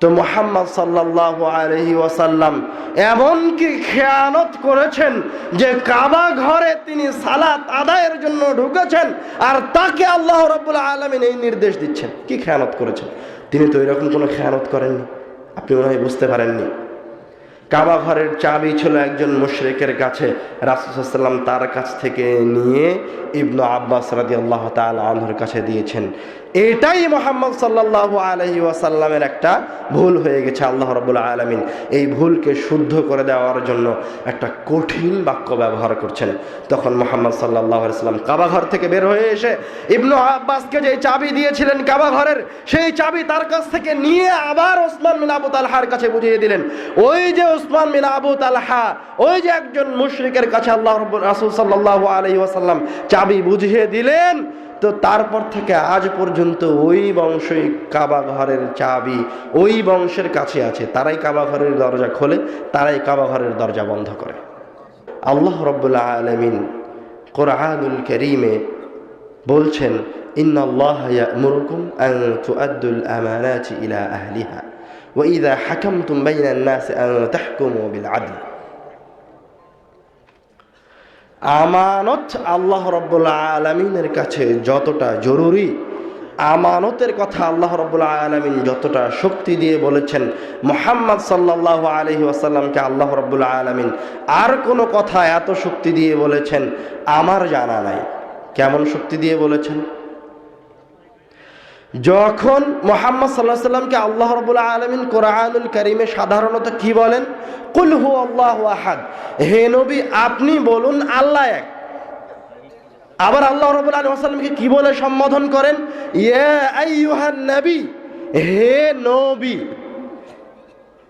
তো মোহাম্মদ সাল্লাহ আলহি ওয়াসাল্লাম এমনকি খেয়ানত করেছেন যে কাবা ঘরে তিনি সালাত আদায়ের জন্য ঢুকেছেন আর তাকে আল্লাহ রবুল্লা আলমিন এই নির্দেশ দিচ্ছেন। কি খেয়ানত করেছেন? তিনি তো এরকম কোনো খেয়ানত করেননি। আপনি মনে হয় বুঝতে পারেননি। কাবা ঘরের চাবি ছিল একজন মুশরিকের কাছে। রাসুসাল্লাম তার কাছ থেকে নিয়ে ইবনু আব্বাস রাদি আল্লাহ তালহর কাছে দিয়েছেন। এটাই মোহাম্মদ সাল্লাহ আলহি ওয়াসাল্লামের একটা ভুল হয়ে গেছে আল্লাহ রবুল্লা আলমিন। এই ভুলকে শুদ্ধ করে দেওয়ার জন্য একটা কঠিন বাক্য ব্যবহার করছেন। তখন মোহাম্মদ সাল্লাহ সাল্লাম কাবা ঘর থেকে বের হয়ে এসে ইবনু আব্বাসকে যে চাবি দিয়েছিলেন কাবা ঘরের, সেই চাবি তার কাছ থেকে নিয়ে আবার ওসমান বিন আবু তালহার কাছে বুঝিয়ে দিলেন। ওই যে ওসমান বিন আবু তালহা, ওই যে একজন মুশরিকের কাছে আল্লাহ রাসুল সাল্লাহ আলহি ওয়াসাল্লাম চাবি বুঝিয়ে দিলেন, তো তারপর থেকে আজ পর্যন্ত ওই বংশই কাবা ঘরের চাবি, ওই বংশের কাছে আছে। তারাই কাবা ঘরের দরজা খোলে, তারাই কাবা ঘরের দরজা বন্ধ করে। আল্লাহ রব্বুল্লা আলমিন কোরআনুল করিমে বলছেন ইন্ন আল্লাহ ইয়ামুরুকুম আন তুআদ্দুল আমানাতি আহলিহা। হাকামতুম বাইনান নাস আন তাহকুমু বিল আদল। আমানত আল্লাহ রব্বুল্লা আলমিনের কাছে যতটা জরুরি, আমানতের কথা আল্লাহ রব্বুল্লা আলমিন যতটা শক্তি দিয়ে বলেছেন, মোহাম্মদ সাল্লাহ আলহি আসাল্লামকে আল্লাহ রব্বুল্লা আলমিন আর কোনো কথা এত শক্তি দিয়ে বলেছেন আমার জানা নাই। কেমন শক্তি দিয়ে বলেছেন? যখন মোহাম্মদ সাল্লাহ সাল্লামকে আল্লাহ রবুল্লাহ আলমিন কোরআনুল করিমে সাধারণত কি বলেন? কুল হু আল্লাহ আহাদ। হে নবী, আপনি বলুন আল্লাহ এক। আবার আল্লাহ রবুল্লাহ আলমিকে কি বলে সম্বোধন করেন? ইয়ে নবী, হে নবী।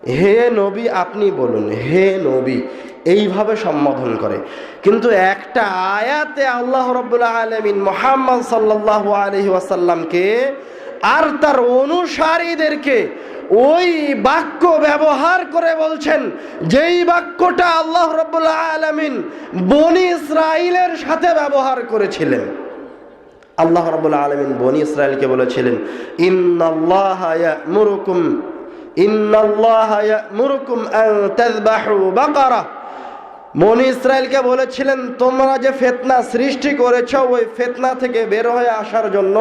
হে নবী, আপনি বলুন, হে নবী। এইভাবে সম্বোধন করে। কিন্তু একটা আয়াতে আল্লাহ রব্বুল্লাহ আলমিন মোহাম্মদ সাল্লাহ আলহি ওয়াসাল্লামকে আর তার অনুসারীদেরকে ওই বাক্য ব্যবহার করে বলছেন, যেই বাক্যটা আল্লাহ রব্বুল্লাহ আলমিন বনি ইসরাইলের সাথে ব্যবহার করেছিলেন। আল্লাহ রব্বুল্লাহ আলমিন বনি ইসরায়েলকে বলেছিলেন, ইন্নাল্লাহ মুরুকুম ইন্নাল্লাহ মুরুকুম আন তাযবাহু বাকারা মনি ইসরায়েলকে বলেছিলেন, তোমরা যে ফেতনা সৃষ্টি করেছ, ওই ফেতনা থেকে বের হয়ে আসার জন্য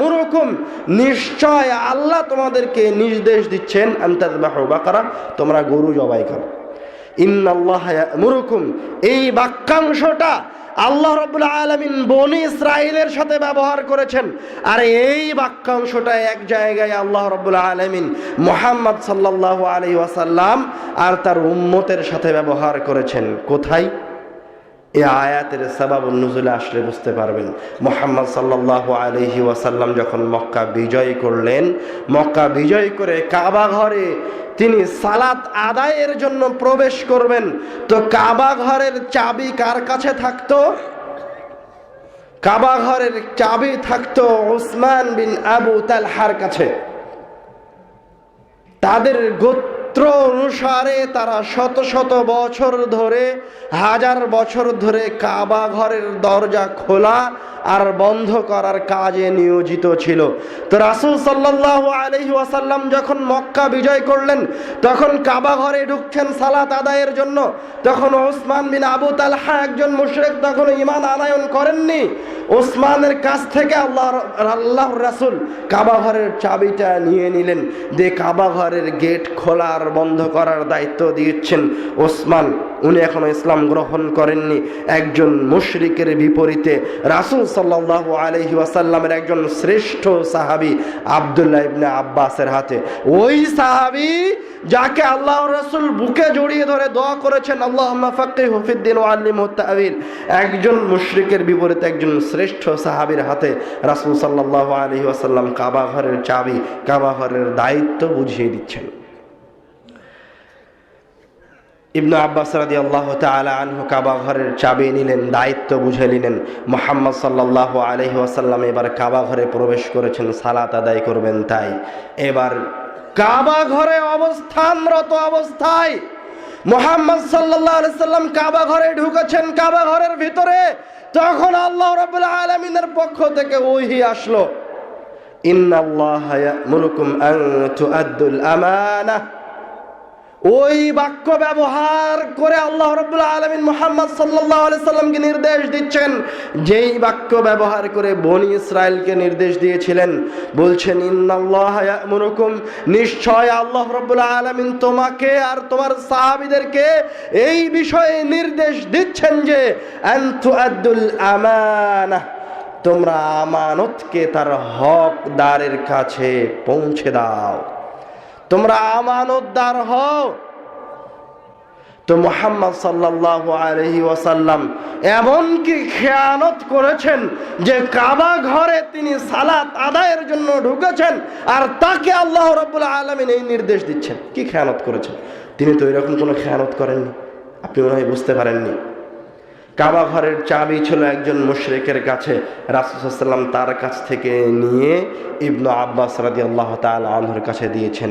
মুরুকুম নিশ্চয় আল্লাহ তোমাদেরকে নির্দেশ দিচ্ছেন আন্তাজবাহ তোমরা গরু জবাই করো। ইন্নাল্লাহ মুরুকুম এই বাক্যাংশটা আল্লাহ রবুল্লা আলমিন বনি ইসরায়েলের সাথে ব্যবহার করেছেন। আর এই বাক্যাংশটা এক জায়গায় আল্লাহ রবুল্লা আলমিন মোহাম্মদ সাল্লাহ আলী ওয়াসাল্লাম আর তার উম্মতের সাথে ব্যবহার করেছেন। কোথায়? এই আয়াতের সাবাব নজুলে আসলে বুঝতে পারবেন। মোহাম্মদ সাল্লাহ আলহি ওয়াসাল্লাম যখন মক্কা বিজয় করলেন, মক্কা বিজয় করে কাবা ঘরে তিনি সালাত আদায়ের জন্য প্রবেশ করবেন। তো কাবা ঘরের চাবি কার কাছে থাকতো? কাবা ঘরের চাবি থাকতো ওসমান বিন আবু তালহার কাছে। তাদের গোত্র অনুসারে তারা শত শত বছর ধরে, হাজার বছর ধরে কাবা ঘরের দরজা খোলা আর বন্ধ করার কাজে নিয়োজিত ছিল। তো রাসুল সাল্লাহ আলহি ওয়াসাল্লাম যখন মক্কা বিজয় করলেন, তখন কাবা ঘরে ঢুকছেন সালাত আদায়ের জন্য। তখন ওসমান বিন আবু তালহা একজন মুশরেক তখন ইমান আনায়ন করেননি। ওসমানের কাছ থেকে আল্লাহ আল্লাহ রাসুল কাবা ঘরের চাবিটা নিয়ে নিলেন। দিয়ে কাবা ঘরের গেট খোলার বন্ধ করার দায়িত্ব দিয়েছেন ওসমান। উনি এখনও ইসলাম গ্রহণ করেননি। একজন মুশরিকের বিপরীতে রাসুল সাল্লাহ আলহি ওয়াসাল্লামের একজন শ্রেষ্ঠ সাহাবি আবদুল্লাহ ইবনে আব্বাসের হাতে। ওই সাহাবি যাকে আল্লাহ রসুল বুকে জড়িয়ে ধরে দোয়া করেছেন আল্লাহ হফিদ্দিন ও আল্লিম তাবিল একজন মুশরিকের বিপরীতে একজন শ্রেষ্ঠ সাহাবির হাতে রাসুল সাল্লাহ আলহি ওয়াসাল্লাম কাবা ঘরের চাবি, কাবা ঘরের দায়িত্ব বুঝিয়ে দিচ্ছেন। ইবনু আব্বাস রাদি আল্লাহ তালা আনহু কাবা ঘরের চাবি নিলেন, দায়িত্ব বুঝে নিলেন। মোহাম্মদ সাল্লাহ আলহি আসাল্লাম এবার কাবা ঘরে প্রবেশ করেছেন, সালাত আদায় করবেন তাই। এবার কাবা ঘরে অবস্থানরত অবস্থায় মোহাম্মদ সাল্লাহ সাল্লাম কাবা ঘরে ঢুকেছেন, কাবা ঘরের ভিতরে। তখন আল্লাহ রবুল্লা আলমিনের পক্ষ থেকে ওহি আসলো, ইন্নাল্লাহ ইয়া'মুরুকুম আন আমানাহ ওই বাক্য ব্যবহার করে আল্লাহ রব্বুল আলমিন মোহাম্মদ সাল্লাহ সাল্লামকে নির্দেশ দিচ্ছেন। যেই বাক্য ব্যবহার করে বনি ইসরায়েলকে নির্দেশ দিয়েছিলেন, বলছেন ইন্নাল্লাহমুরকুম নিশ্চয় আল্লাহ রব্বুল আলমিন তোমাকে আর তোমার সাহাবিদেরকে এই বিষয়ে নির্দেশ দিচ্ছেন যে আমানা, তোমরা আমানতকে তার হকদারের কাছে পৌঁছে দাও। তোমরা আমানতদার হও। তো মোহাম্মদ সাল্লাহ আলহি ওয়াসাল্লাম এমনকি খেয়ানত করেছেন যে কাবা ঘরে তিনি সালাত আদায়ের জন্য ঢুকেছেন আর তাকে আল্লাহ রব্বুল আলমিন এই নির্দেশ দিচ্ছেন। কি খেয়ানত করেছেন? তিনি তো এরকম কোনো খেয়ানত করেননি। আপনি মনে হয় বুঝতে পারেননি। কাবা ঘরের চাবি ছিল একজন মুশরেকের কাছে। রাসুসাল্লাম তার কাছ থেকে নিয়ে ইবনু আব্বাস রাজি আল্লাহ তাল আনহুর কাছে দিয়েছেন।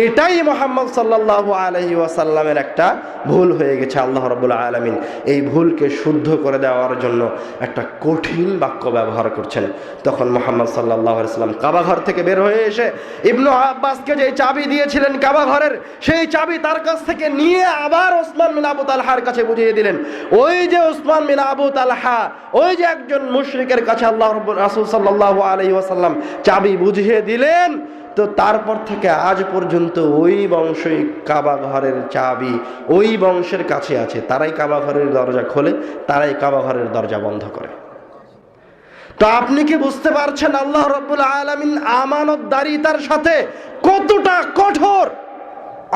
এটাই মোহাম্মদ সাল্লাহ আলহি ওয়াসাল্লামের একটা ভুল হয়ে গেছে আল্লাহ রবুল্লা আলমিন। এই ভুলকে শুদ্ধ করে দেওয়ার জন্য একটা কঠিন বাক্য ব্যবহার করছেন। তখন মোহাম্মদ সাল্লাহ সাল্লাম কাবাঘর থেকে বের হয়ে এসে ইবনু আব্বাসকে যে চাবি দিয়েছিলেন কাবাঘরের সেই চাবি তার কাছ থেকে নিয়ে আবার ওসমান বিন আবু তালহার কাছে বুঝিয়ে দিলেন, ওই যে ওসমান বিন আবু তালহা, ওই যে একজন মুশরিকের কাছে আল্লাহ রাসুল সাল্লাহ আলহি ওয়াসাল্লাম চাবি বুঝিয়ে দিলেন তো তারপর থেকে আজ পর্যন্ত ওই বংশই কাবা ঘরের চাবি, ওই বংশের কাছে আছে। তারাই কাবা ঘরের দরজা খোলে, তারাই কাবা ঘরের দরজা বন্ধ করে। তো আপনি কি বুঝতে পারছেন আল্লাহ রব্বুল আলমিন আমানতদারিতার সাথে কতটা কঠোর?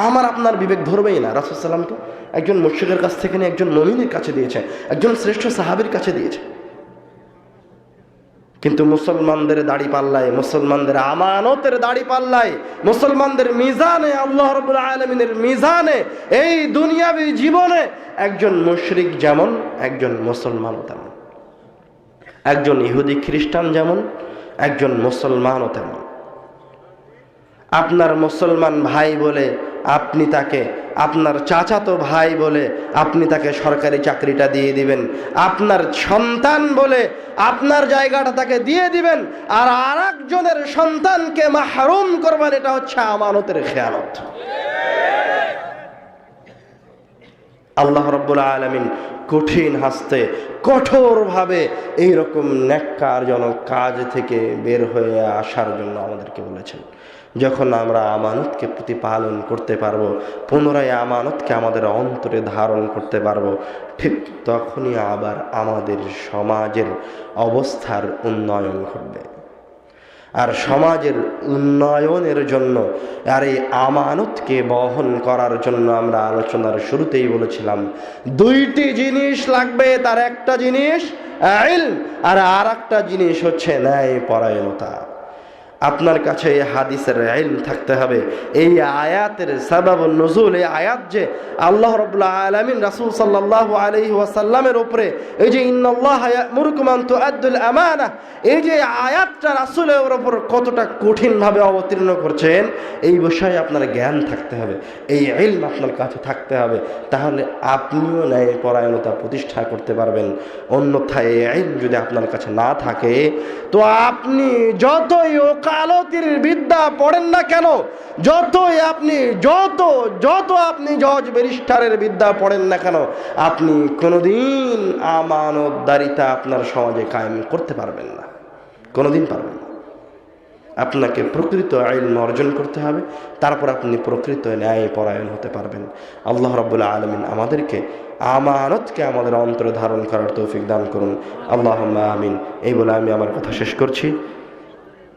আমার আপনার বিবেক ধরবেই না। রাসুসাল্লাম তো একজন মুর্শিকের কাছ থেকে নিয়ে একজন মমিনের কাছে দিয়েছে একজন শ্রেষ্ঠ সাহাবির কাছে দিয়েছে কিন্তু মুসলমানদের দাড়ি পাল্লায়, মুসলমানদের আমানতের দাড়ি পাল্লায়, মুসলমানদের মিজানে, আল্লাহ রবুল আলমিনের মিজানে, এই দুনিয়াবি জীবনে একজন মুশরিক যেমন, একজন মুসলমানও তেমন। একজন ইহুদি খ্রিস্টান যেমন, একজন মুসলমানও তেমন। আপনার মুসলমান ভাই বলে আপনি তাকে আপনার চাচাতো ভাই বলে আপনি তাকে সরকারি চাকরিটা দিয়ে দিবেন। আপনার সন্তান বলে আপনার জায়গাটা তাকে দিয়ে দিবেন। আর আর একজনের সন্তানকে মাহরুম করবেন, এটা হচ্ছে আমানতের খেয়ালত আল্লাহ রব্বুল আলমিন কঠিন হাসতে, কঠোরভাবে এইরকম ন্যাক্কারজনক কাজ থেকে বের হয়ে আসার জন্য আমাদেরকে বলেছেন। যখন আমরা আমানতকে প্রতিপালন করতে পারব, পুনরায় আমানতকে আমাদের অন্তরে ধারণ করতে পারব, ঠিক তখনই আবার আমাদের সমাজের অবস্থার উন্নয়ন ঘটবে। আর সমাজের উন্নয়নের জন্য, আর এই আমানতকে বহন করার জন্য আমরা আলোচনার শুরুতেই বলেছিলাম, দুইটি জিনিস লাগবে, তার একটা জিনিস আর আর একটা জিনিস হচ্ছে ন্যায় পরায়ণতা আপনার কাছে এই হাদিসের আইন থাকতে হবে। এই আয়াতের সাবাব নজুল, এই আয়াত যে আল্লাহ রবুল্লাহ আলমিন রাসুল সাল্লাহ আলহি ওয়াসাল্লামের উপরে এই যে ইন্নআল্লাহ মুরকুমান তো আব্দুল আমানা এই যে আয়াতটা রাসুলের ওপর কতটা কঠিনভাবে অবতীর্ণ করছেন, এই বিষয়ে আপনার জ্ঞান থাকতে হবে, এই আইল আপনার কাছে থাকতে হবে। তাহলে আপনিও ন্যায় পরায়ণতা প্রতিষ্ঠা করতে পারবেন। অন্যথায় এই আইন যদি আপনার কাছে না থাকে, তো আপনি যতই ওকালতির বিদ্যা পড়েন না কেন? যতই আপনি, যত যত আপনি জজ ব্যারিস্টারের বিদ্যা পড়েন না কেন, আপনি কোনোদিন আমানতদারিতা আপনার সমাজে কায়েম করতে পারবেন না। কোনোদিন পারবেন না। আপনাকে প্রকৃত আইন অর্জন করতে হবে, তারপর আপনি প্রকৃত ন্যায় পরায়ণ হতে পারবেন। আল্লাহ রব্বুল্লাহ আলমিন আমাদেরকে আমানতকে আমাদের অন্তরে ধারণ করার তৌফিক দান করুন। আল্লাহ আমিন। এই বলে আমি আমার কথা শেষ করছি।